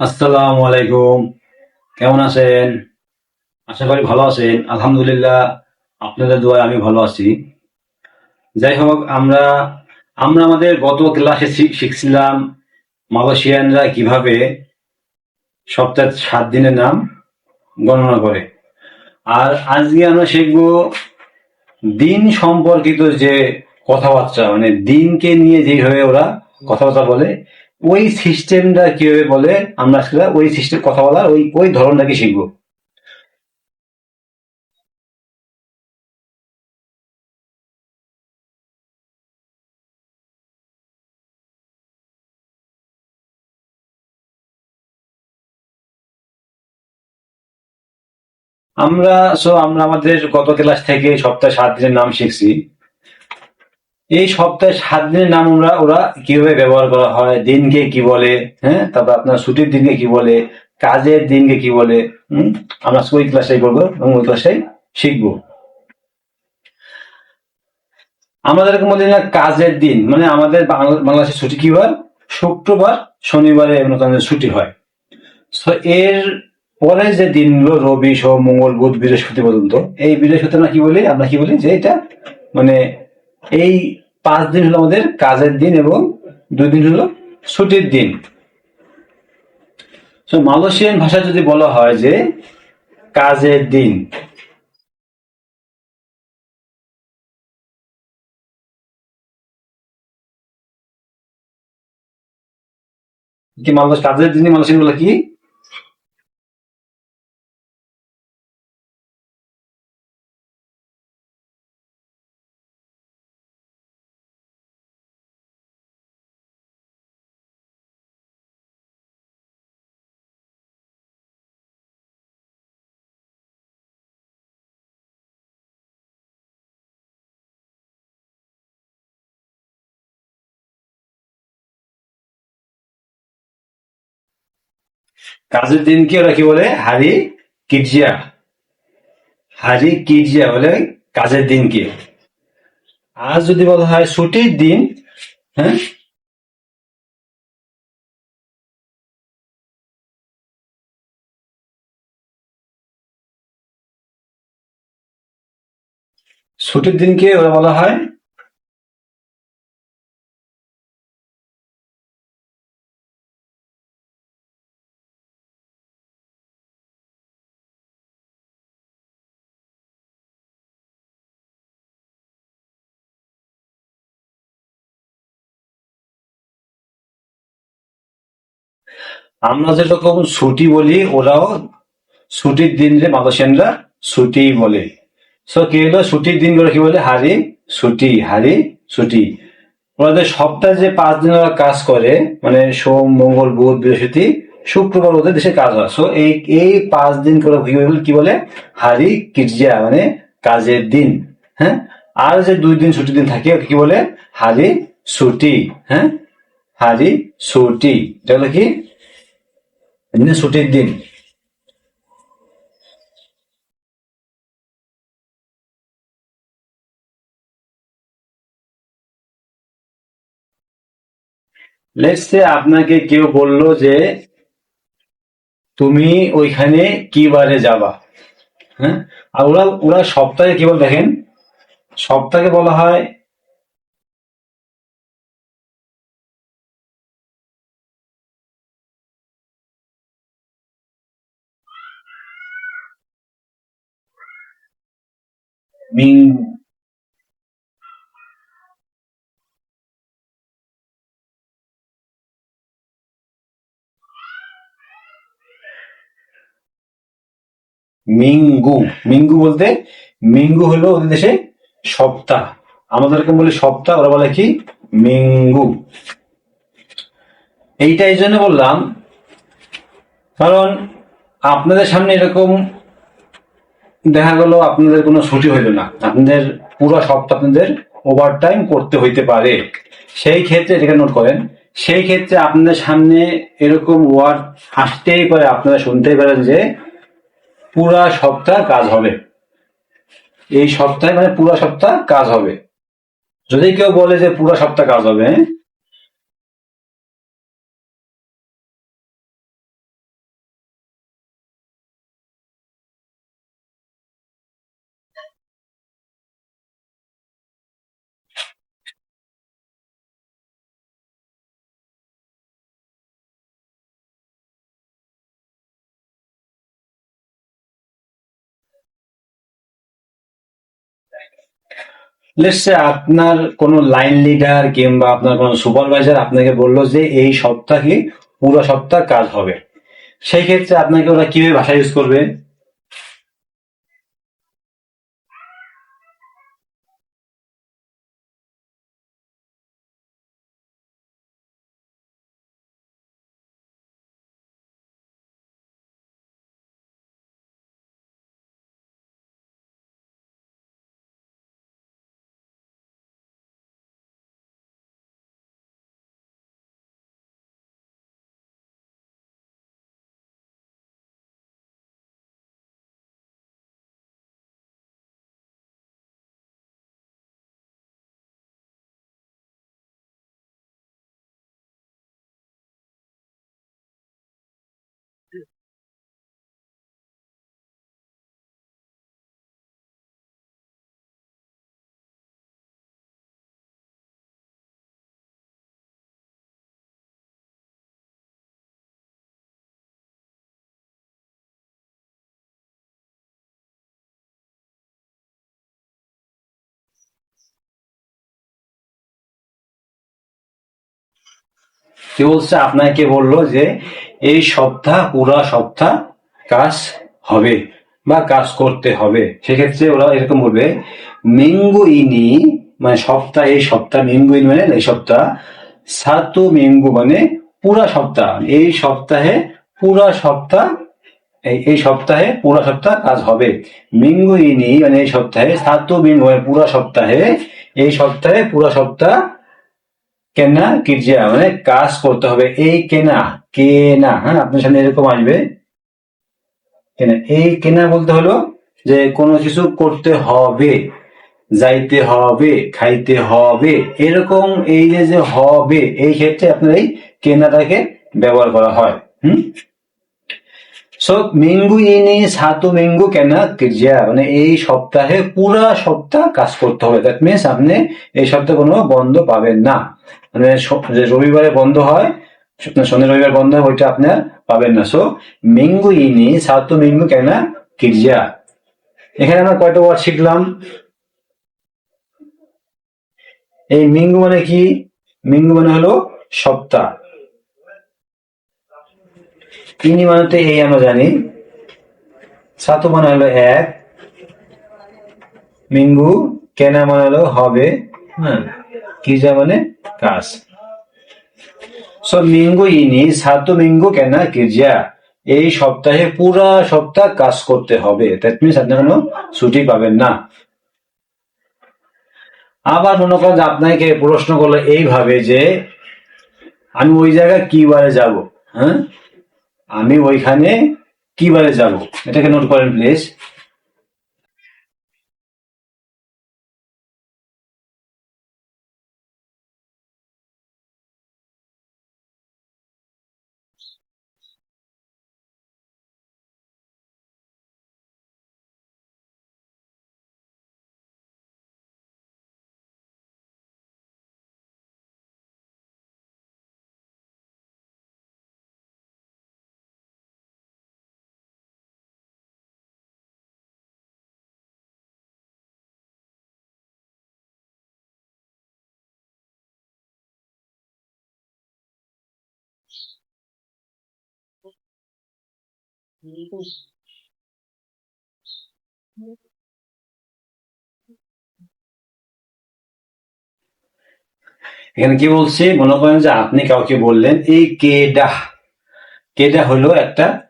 আসসালামু আলাইকুম। কেমন আছেন? আশা করি ভালো আছেন। আলহামদুলিল্লাহ, আপনাদের দোয়ায় আমি ভালো আছি। যাই হোক, আমরা আমরা আমাদের গত ক্লাসে শিখছিলাম মালয়েশিয়ানরা কীভাবে সপ্তাহে সাত দিনের নাম গণনা করে। আর আজকে আমরা শিখব দিন সম্পর্কিত যে কথাবার্তা মানে দিনকে নিয়ে যেভাবে ওরা কথাবার্তা বলে ওই সিস্টেমটা কীভাবে বলে? আমরা সেটা ওই সিস্টেম কথা বলার ওই ওই ধরনটাকে শিখব। আমরা সো আমরা আমাদের গত ক্লাস থেকে সপ্তাহে সাত দিনের নাম শিখছি। এই সপ্তাহে সাত দিনের নাম আমরা ওরা কীভাবে ব্যবহার করা হয়, দিনকে কি বলে হ্যাঁ? তারপর আপনার ছুটির দিনকে কি বলে, কাজের দিনকে কি বলে, হুম? আমরা ওই ক্লাসটাই করব এবং ওই ক্লাসটাই শিখব। আমাদের মধ্যে না, কাজের দিন মানে আমাদের বাংলা- বাংলাদেশের ছুটি কি হয়? শুক্রবার, শনিবারে আমাদের ছুটি হয়। তো এর পরে যে দিনগুলো রবি, সোম, মঙ্গল, বুধ, বৃহস্পতি পর্যন্ত, এই বৃহস্পতি আমরা কি বলি? আমরা কি বলি যে এটা মানে এই পাঁচ দিন হলো আমাদের কাজের দিন এবং দুই দিন হলো ছুটির দিন। তো মালয়েশিয়ান ভাষায় যদি বলা হয় যে কাজের দিন। কি মালয়েশ কাজের দিনে মালয়েশিয়ান বলে কি? কাজের দিনকে ওরা কি বলে? হারি কিজিয়া। হারি কিজিয়া বলে কাজের দিনকে আজ যদি বলা হয় ছুটির দিন হ্যাঁ? ছুটির দিনকে ওরা বলা হয় আমরা যেরকম ছুটি বলি, ওরাও ছুটির দিন যে মালয়েশিয়ানরা ছুটি বলে। সো কি হলো? ছুটির দিনগুলো কি বলে? হারি ছুটি হারি ছুটি। ওনাদের সপ্তাহে যে পাঁচ দিন ওরা কাজ করে মানে সোম, মঙ্গল, বুধ, বৃহস্পতি, শুক্রবার ওদের দেশে কাজ হয়। সো এই এই পাঁচ দিন করে কি বলে- হারি কিরজিয়া মানে কাজের দিন হ্যাঁ? আর যে দুই দিন ছুটির দিন থাকে কি বলে? হারি ছুটি হ্যাঁ? হারি ছুটি। এটা হলো কি? এমনি ছুটির দিন। লেটস আপনাকে কেউ বলল যে, তুমি ওইখানে কি বারে যাবা? হ্যাঁ? আর ওরা ওরা সপ্তাহে কি বল দেখেন? সপ্তাহে বলা হয় মিং মিঙ্গু মিঙ্গু বলতে মিঙ্গু হলো ওদের দেশে সপ্তাহ। আমাদেরকে বলে সপ্তাহ, ওরা বলে কি? মিঙ্গু এইটা এই জন্য বললাম, কারণ আপনাদের সামনে এরকম দেখা গেল আপনাদের কোনো ছুটি হইল না। আপনাদের পুরো সপ্তাহ আপনাদের ওভার টাইম করতে হইতে পারে। সেই ক্ষেত্রে যেটা নোট করেন, সেই ক্ষেত্রে আপনাদের সামনে এরকম ওয়ার্ড আসতেই পারে, আপনারা শুনতেই পারেন যে পুরা সপ্তাহ কাজ হবে। এই সপ্তাহে মানে পুরো সপ্তাহ কাজ হবে। যদি কেউ বলে যে পুরো সপ্তাহ কাজ হবে লেটসে আপনার কোনো লাইন লিডার কিংবা আপনার কোনো সুপারভাইজার আপনাকে বলল যে এই সপ্তাহে পুরো সপ্তাহ কাজ হবে। সেই ক্ষেত্রে আপনাকে ওরা কীভাবে ভাষা ইউজ করবে? কি বলছে? আপনাকে বলল যে এই সপ্তাহ, পুরা সপ্তাহ কাজ হবে বা কাজ করতে হবে। সেক্ষেত্রে ওরা এরকম বলবে, মেঙ্গু ইনি মানে সপ্তাহ এই সপ্তাহ, মেঙ্গু ইনি মানে এই সপ্তাহ, সাতু মেঙ্গু মানে পুরা সপ্তাহ। এই সপ্তাহে পুরা সপ্তাহ, এই এই সপ্তাহে পুরা সপ্তাহ কাজ হবে। মিঙ্গু ইনি মানে এই সপ্তাহে, সাতু মিঙ্গু মানে পুরা সপ্তাহে, এই সপ্তাহে পুরা সপ্তাহ কেনা কিরজা মানে কাজ করতে হবে। এই কেনা কেনা হ্যাঁ আপনার সামনে এরকম আসবে। কেনা, এই কেনা বলতে হলো যে কোনো কিছু করতে হবে, যাইতে হবে, খাইতে হবে, এরকম এই যে যে হবে, এই ক্ষেত্রে আপনার এই কেনাটাকে ব্যবহার করা হয়। হুম? সো মিঙ্গু ইনি সাতু মিঙ্গু কেনা কির্জিয়া মানে এই সপ্তাহে পুরা সপ্তাহ কাজ করতে হবে। দ্যাট মিনস আপনি এই সপ্তাহে কোনো বন্ধ পাবেন না। মানে রবিবারে বন্ধ হয় শনি রবিবার বন্ধ হয়, ওইটা আপনার পাবেন না। সো মিঙ্গু ইনি সাতু মিঙ্গু কেনা কির্জিয়া এখানে আমরা কয়টা ওয়ার্ড শিখলাম? এই মিঙ্গু মানে কি? মিঙ্গু মানে হলো সপ্তাহ। ইনি মানে তো এই আমরা জানি। সাতু মানে হলো এক, মিঙ্গু কেনা মানে হলো হবে হ্যাঁ কিজা মানে? কাজ। সো মিঙ্গু ইনি সাতু মিঙ্গু কেনা কিজা এই সপ্তাহে পুরা সপ্তাহ কাজ করতে হবে। দ্যাট মিনস আপনি কোনো ছুটি পাবেন না। আবার মনে করেন আপনাকে প্রশ্ন করল এইভাবে যে, আমি ওই জায়গায় কি বারে যাব হ্যাঁ? আমি ওইখানে কিবারে যাব? এটাকে নোট করেন প্লিজ এখানে কি বলছি? মনে করেন যে আপনি কাউকে বললেন, এই কেডা। কেডা হলো একটা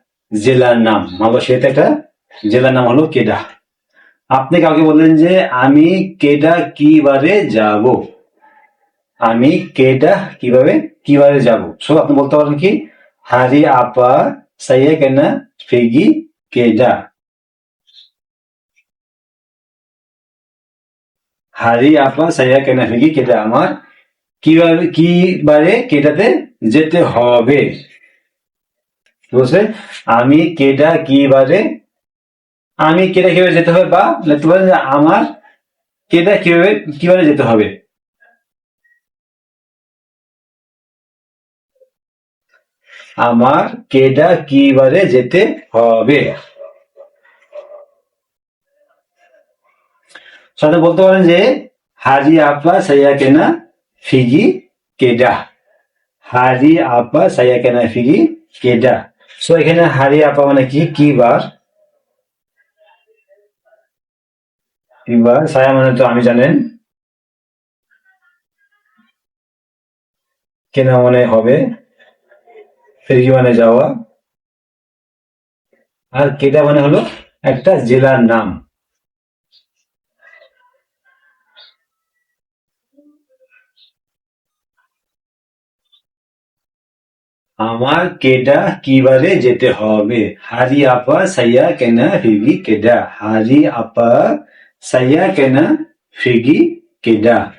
জেলার নাম। মালয়েশিয়াতে একটা জেলার নাম হলো কেডা। আপনি কাউকে বললেন যে, আমি কেডা কিবারে যাব? আমি কেডা কীভাবে, কিবারে যাব? সো আপনি বলতে পারেন কি? হারি আপা, সাইয়া কেনা ফেগি কেডা। হারি আপা সাইয়া কেনা ফেগি কেডা। আমার কীভাবে কিবারে কেটাতে যেতে হবে? বুঝছে আমি কেডা কিবারে আমি কেডা কীভাবে যেতে হবে বা যে আমার কেডা কীভাবে কীভাবে যেতে হবে? আমার কেডা কিবারে যেতে হবে? সাথে বলতে পারেন যে, হাজি আপা সাইয়া কেনা ফিগি কেডা? হারি আপা সাইয়া কেনা ফিগি কেডা? সো এখানে হারি আপা মানে কি? কি বার? সায়া মানে তো আমি জানেন। কেনা মানে হবে ফিরকি মানে যাওয়া। আর কেটা মানে হলো একটা জেলার নাম। আমার কেডা কিবারে যেতে হবে? হারি আপা সাইয়া কেনা ফিগি কেডা? হারি আপা সাইয়া কেনা ফিগি কেডা?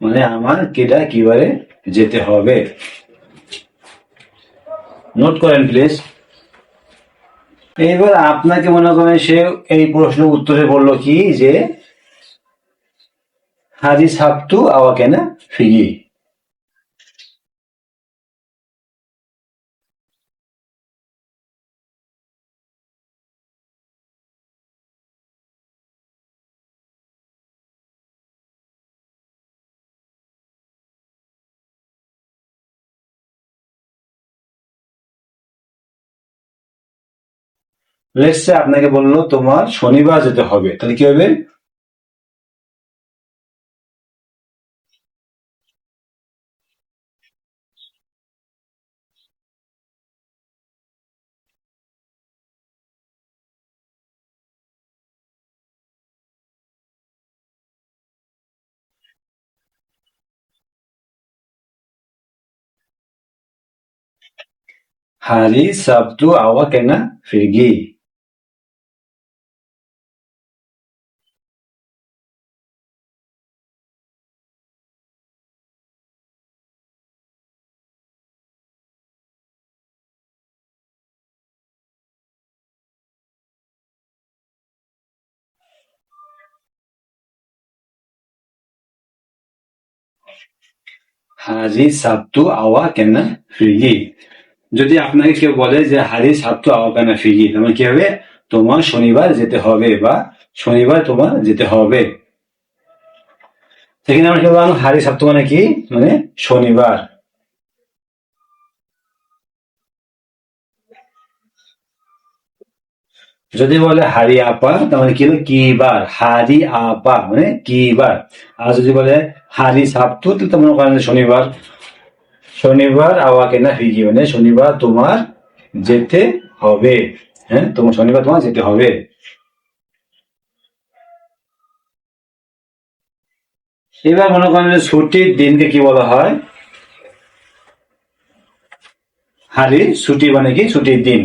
মানে আমার কেডা কিবারে যেতে হবে। নোট করেন প্লিজ এইবার আপনাকে মনে করেন সে এই প্রশ্ন উত্তরে বলল কি যে হাজি সাবতু আওয়া কেনা ফিগি লেটসে আপনাকে বলল, তোমার শনিবার যেতে হবে। তাহলে কি হবে? hari sabtu awa kena pergi hari sabtu আওয়া কেন pergi যদি আপনাকে কেউ বলে যে হারি আওয়া কেন ফিগি তোমার কি হবে? তোমার শনিবার যেতে হবে বা শনিবার তোমার যেতে হবে। সেখানে আমরা কি বললাম? হারি সাপ্তু মানে কি? মানে শনিবার। যদি বলে হারি আপা মানে কি কি বার হারি আপা মানে কি বার আর যদি বলে হারি সাপ্তু, তো মনে করেন যে শনিবার। শনিবার আওয়াকে না ফিগি মানে শনিবার তোমার যেতে হবে। হ্যাঁ তোমার শনিবার তোমার যেতে হবে। এবার মনে করেন ছুটির দিনকে কি বলা হয়? হারি, ছুটি মানে কি? ছুটির দিন।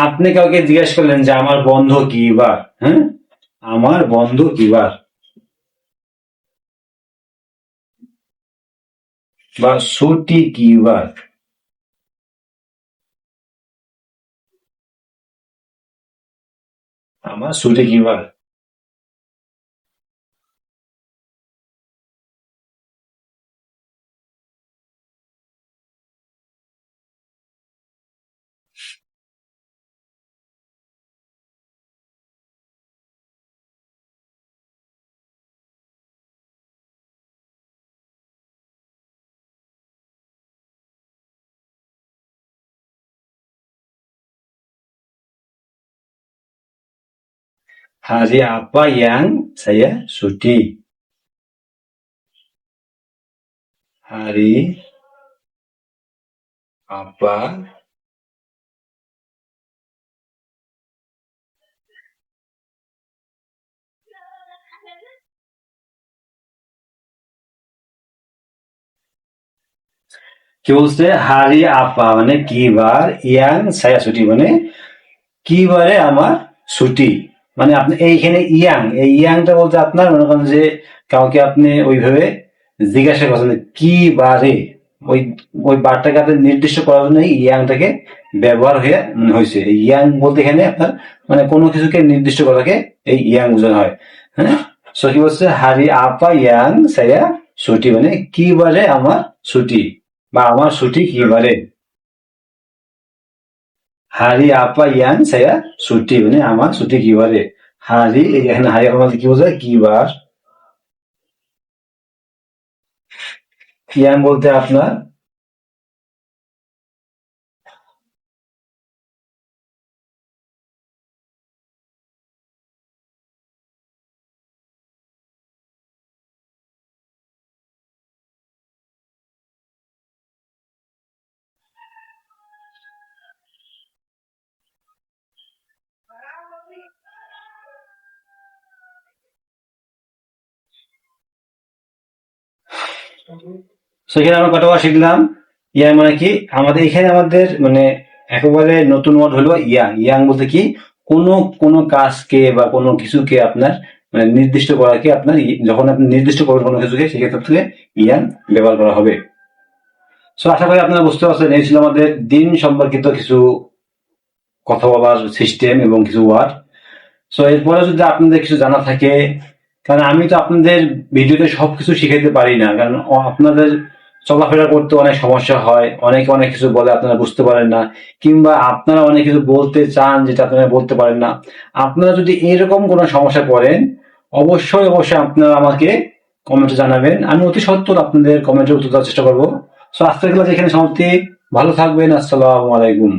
আপনি কাউকে জিজ্ঞেস করলেন যে আমার বন্ধ কি বার হ্যাঁ? আমার বন্ধ কি বার বা ছুটি কি বার আমার ছুটি কি বার Hari apa yang saya cuti? Hari apa? কি বলছে হারি আপা মানে কি বার ইয়াং সায়া ছুটি মানে কি বারে আমার ছুটি মানে আপনি এইখানে ইয়াং, এই ইয়াংটা বলতে আপনার মনে করেন যে কাউকে আপনি ওইভাবে জিজ্ঞাসা করছেন কি বারে? ওই ওই বারটাকে আপনি নির্দিষ্ট করার জন্য ইয়াংটাকে ব্যবহার হয়ে হয়েছে। ইয়াং বলতে এখানে আপনার মানে কোনো কিছুকে নির্দিষ্ট করাকে এই ইয়াং বোঝানো হয়। হ্যাঁ? সো কি বলছে? হারি আপা ইয়াং সায়া ছুটি মানে কি বারে আমার ছুটি বা আমার ছুটি কি বারে? হারি আপা ইয়ান সায়া ছুটি মানে আমার ছুটি কিবারে হারি এখানে হারি আপা মানে কি বোঝায় কিবার ইয়ান বলতে আপনার সেখানে আমরা কতবার শিখলাম? ইয়াং মানে কি? আমাদের এখানে আমাদের মানে একেবারে নতুন ওয়ার্ড হলো ইয়াং। ইয়াং বলতে কি? কোনো কোনো কাজকে বা কোনো কিছুকে আপনার মানে নির্দিষ্ট করাকে আপনার যখন আপনি নির্দিষ্ট করবেন কোনো কিছুকে, সেক্ষেত্রে থেকে ইয়াং ব্যবহার করা হবে। সো আশা করি আপনারা বুঝতে পারছেন, এই ছিল আমাদের দিন সম্পর্কিত কিছু কথা বলার সিস্টেম এবং কিছু ওয়ার্ড সো এরপরে যদি আপনাদের কিছু জানা থাকে কারণ আমি তো আপনাদের ভিডিওতে সবকিছু শিখাইতে পারি না। কারণ আপনাদের চলাফেরা করতে অনেক সমস্যা হয়, অনেকে অনেক কিছু বলে আপনারা বুঝতে পারেন না, কিংবা আপনারা অনেক কিছু বলতে চান যেটা আপনারা বলতে পারেন না। আপনারা যদি এরকম কোনো সমস্যা পড়েন, অবশ্যই অবশ্যই আপনারা আমাকে কমেন্টে জানাবেন। আমি অতি সত্তর আপনাদের কমেন্টের উত্তর দেওয়ার চেষ্টা করব। সো আজকের ক্লাস এখানে সমাপ্তি। ভালো থাকবেন। আসসালামু আলাইকুম।